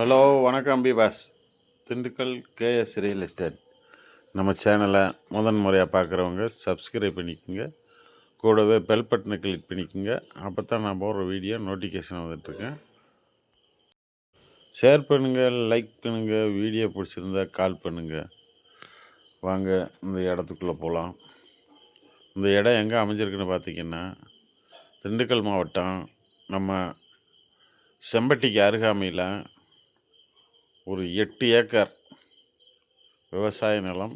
Hello வணக்கம் bypass Dindigul KS real estate. நம்ம சேனலை முதன் முறையாக பார்க்குறவங்க சப்ஸ்கிரைப் பண்ணிக்கோங்க. கூடவே பெல் பட்டனை கிளிக் பண்ணிக்கோங்க. அப்போ தான் நான் போடுற வீடியோ நோட்டிஃபிகேஷன் வந்துட்டுருக்கேன். ஷேர் பண்ணுங்கள் லைக் பண்ணுங்கள் வீடியோ பிடிச்சிருந்தா கால் பண்ணுங்கள் வாங்க இந்த இடத்துக்குள்ளே போகலாம் இந்த இடம் எங்கே அமைஞ்சிருக்குன்னு பார்த்தீங்கன்னா திண்டுக்கல் மாவட்டம். நம்ம செம்பட்டிக்கு அருகாமையில் ஒரு எட்டு ஏக்கர் விவசாய நிலம்.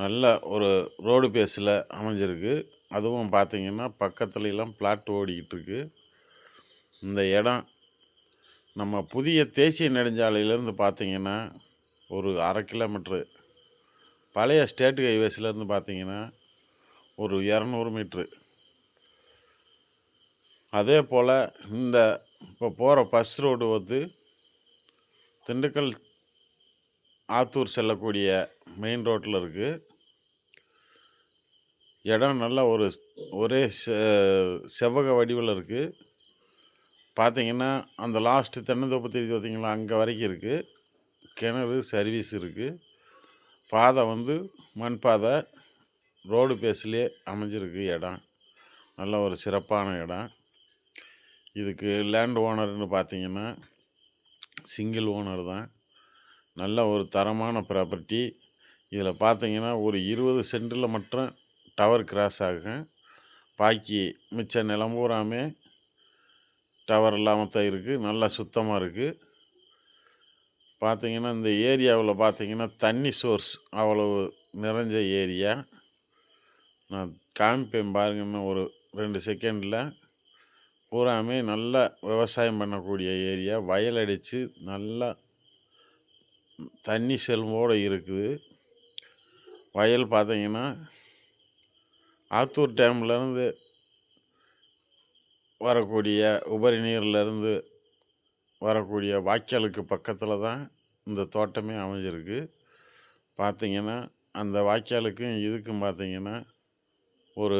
நல்ல ஒரு ரோடு பேஸில் அமைஞ்சிருக்கு. அதுவும் பார்த்திங்கன்னா பக்கத்துலலாம் பிளாட் ஓடிக்கிட்டுருக்கு. இந்த இடம் நம்ம புதிய தேசிய நெடுஞ்சாலையிலேருந்து பார்த்திங்கன்னா ஒரு அரை கிலோமீட்ரு பழைய ஸ்டேட் ஹைவேஸ்லேருந்து பார்த்தீங்கன்னா ஒரு இரநூறு மீட்ரு. அதே போல் இந்த இப்போ போகிற பஸ் ரோடு வந்து திண்டுக்கல் ஆத்தூர் செல்லக்கூடிய மெயின் ரோட்டில் இருக்குது இடம் நல்லா ஒரு ஒரே செ- செவ்வக வடிவில் இருக்குது பார்த்தீங்கன்னா அந்த லாஸ்ட்டு தென்னந்தோப்பு தெரிஞ்சு பார்த்தீங்களா அங்கே வரைக்கும் இருக்குது கிணறு சர்வீஸ் இருக்குது பாதை வந்து மண் பாதை ரோடு பேஸ்லேயே அமைஞ்சிருக்கு இடம். நல்ல ஒரு சிறப்பான இடம். இதுக்கு லேண்ட் ஓனர்னு பார்த்தீங்கன்னா சிங்கிள் ஓனர் தான். நல்ல ஒரு தரமான ப்ராப்பர்ட்டி இதில் பார்த்தீங்கன்னா ஒரு இருபது சென்டில் மட்டும் டவர் கிராஸ் ஆகும். பாக்கி மிச்ச நிலம் பூராமே டவர் இல்லாமல் தான் இருக்குது நல்லா சுத்தமாக இருக்குது பார்த்தீங்கன்னா இந்த ஏரியாவில் பார்த்தீங்கன்னா தண்ணி சோர்ஸ் அவ்வளவு நிறைஞ்ச ஏரியா. நான் காமிப்பேன் பாருங்கன்னு ஒரு ரெண்டு செகண்டில் பூராமே நல்லா விவசாயம் பண்ணக்கூடிய ஏரியா. வயல் அடித்து நல்லா தண்ணி செல்வோடு இருக்குது. வயல் பார்த்தீங்கன்னா ஆத்தூர் டேம்லேருந்து வரக்கூடிய உபரி நீர்லேருந்து வரக்கூடிய வாய்க்காலுக்கு பக்கத்தில் தான் இந்த தோட்டமே அமைஞ்சிருக்கு. பார்த்தீங்கன்னா அந்த வாய்க்காலுக்கும் இதுக்கும் பார்த்தீங்கன்னா ஒரு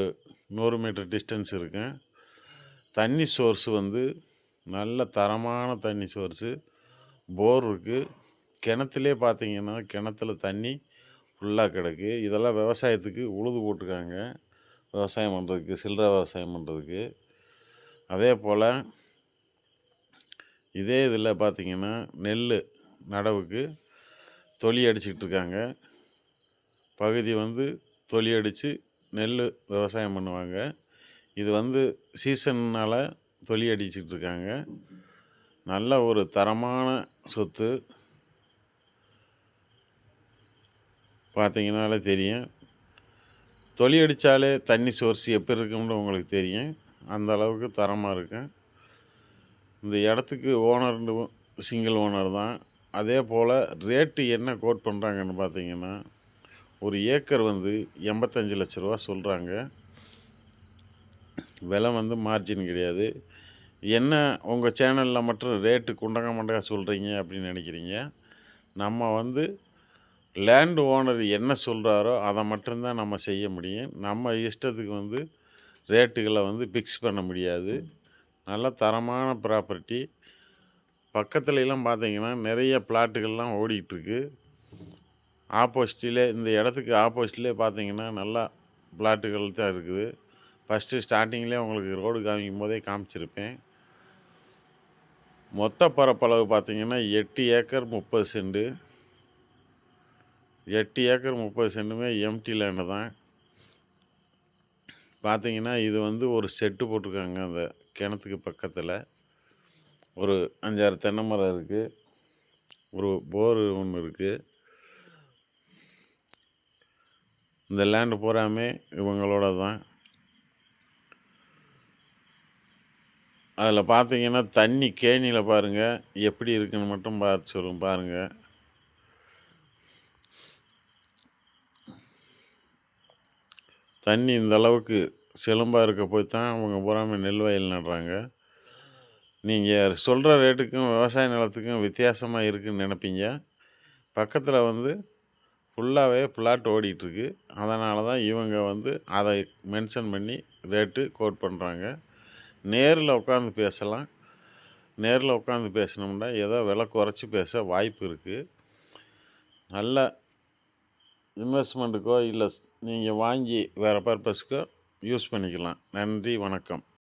நூறு மீட்டர் டிஸ்டன்ஸ் இருக்கும் தண்ணி சோர்ஸ் வந்து நல்ல தரமான தண்ணி சோர்ஸு. போர் இருக்குது கிணத்துலே பார்த்திங்கன்னா கிணத்துல தண்ணி ஃபுல்லாக கிடக்கு. இதெல்லாம் விவசாயத்துக்கு உழுது போட்டிருக்காங்க. விவசாயம் பண்ணுறதுக்கு சில்லறை விவசாயம் பண்ணுறதுக்கு அதே போல் இதே இதில் பார்த்திங்கன்னா நெல் நடவுக்கு தொலி அடிச்சுக்கிட்டு இருக்காங்க. பகுதி வந்து தொலி அடித்து நெல் விவசாயம் பண்ணுவாங்க. இது வந்து சீசன்னால் தொலி அடிச்சிட்டு இருக்காங்க நல்ல ஒரு தரமான சொத்து. பார்த்தீங்கனாலே தெரியும். தொலி அடித்தாலே தண்ணி சோர்ஸ் எப்படி இருக்கும்னு உங்களுக்கு தெரியும். அந்த அளவுக்கு தரமாக இருக்கும். இந்த இடத்துக்கு ஓனர் சிங்கிள் ஓனர் தான். அதே போல் ரேட்டு என்ன கோட் பண்ணுறாங்கன்னு பார்த்தீங்கன்னா ஒரு ஏக்கர் வந்து எண்பத்தஞ்சு லட்ச ரூபா சொல்கிறாங்க விலை வந்து மார்ஜின் கிடையாது. என்ன உங்கள் சேனலில் மட்டும் ரேட்டு குண்டங்க மண்டகா சொல்கிறீங்க அப்படின்னு நினைக்கிறீங்க? நம்ம வந்து லேண்டு ஓனர் என்ன சொல்கிறாரோ அதை மட்டும்தான் நம்ம செய்ய முடியும். நம்ம இஷ்டத்துக்கு வந்து ரேட்டுகளை வந்து ஃபிக்ஸ் பண்ண முடியாது. நல்ல தரமான ப்ராப்பர்ட்டி பக்கத்துலலாம் பார்த்தீங்கன்னா நிறைய பிளாட்டுகள்லாம் ஓடிட்டுருக்கு. ஆப்போசிட்டிலே இந்த இடத்துக்கு ஆப்போசிட்லேயே பார்த்தீங்கன்னா நல்லா பிளாட்டுகள் தான் இருக்குது. ஃபஸ்ட்டு ஸ்டார்டிங்லேயே உங்களுக்கு ரோடு காமிக்கும் போதே காமிச்சிருப்பேன். மொத்த பரப்பளவு பார்த்தீங்கன்னா எட்டு ஏக்கர் முப்பது செண்டு. எட்டு ஏக்கர் முப்பது சென்ட்டுமே எம்டி லேண்டு தான். பார்த்தீங்கன்னா இது வந்து ஒரு செட்டு போட்டிருக்காங்க அந்த கிணத்துக்கு பக்கத்தில். ஒரு அஞ்சாறு தென்னை மரம் இருக்குது ஒரு போரு ஒன்று இருக்குது இந்த லேண்டு பூராமே இவங்களோட தான். அதில் பார்த்தீங்கன்னா தண்ணி கேணியில் பாருங்கள் எப்படி இருக்குன்னு மட்டும் பார்த்து சொல்லும் பாருங்கள் தண்ணி இந்த அளவுக்கு சிலம்பாக இருக்க போய் தான் அவங்க பூராமே நெல் வயல் நடுறாங்க. நீங்கள் சொல்கிற ரேட்டுக்கும் விவசாய நிலத்துக்கும் வித்தியாசமாக இருக்குன்னு நினைப்பீங்க. பக்கத்தில் வந்து ஃபுல்லாகவே பிளாட் ஓடிட்டுருக்கு. அதனால தான் இவங்க வந்து அதை மென்ஷன் பண்ணி ரேட்டு கோட் பண்ணுறாங்க நேரில் உட்காந்து பேசலாம். நேரில் உட்காந்து பேசினோம்னா ஏதோ விலை குறைச்சி பேச வாய்ப்பு இருக்குது நல்ல இன்வெஸ்ட்மெண்ட்டுக்கோ இல்லை நீங்கள் வாங்கி வேறு பர்பஸ்க்கோ யூஸ் பண்ணிக்கலாம். நன்றி வணக்கம்.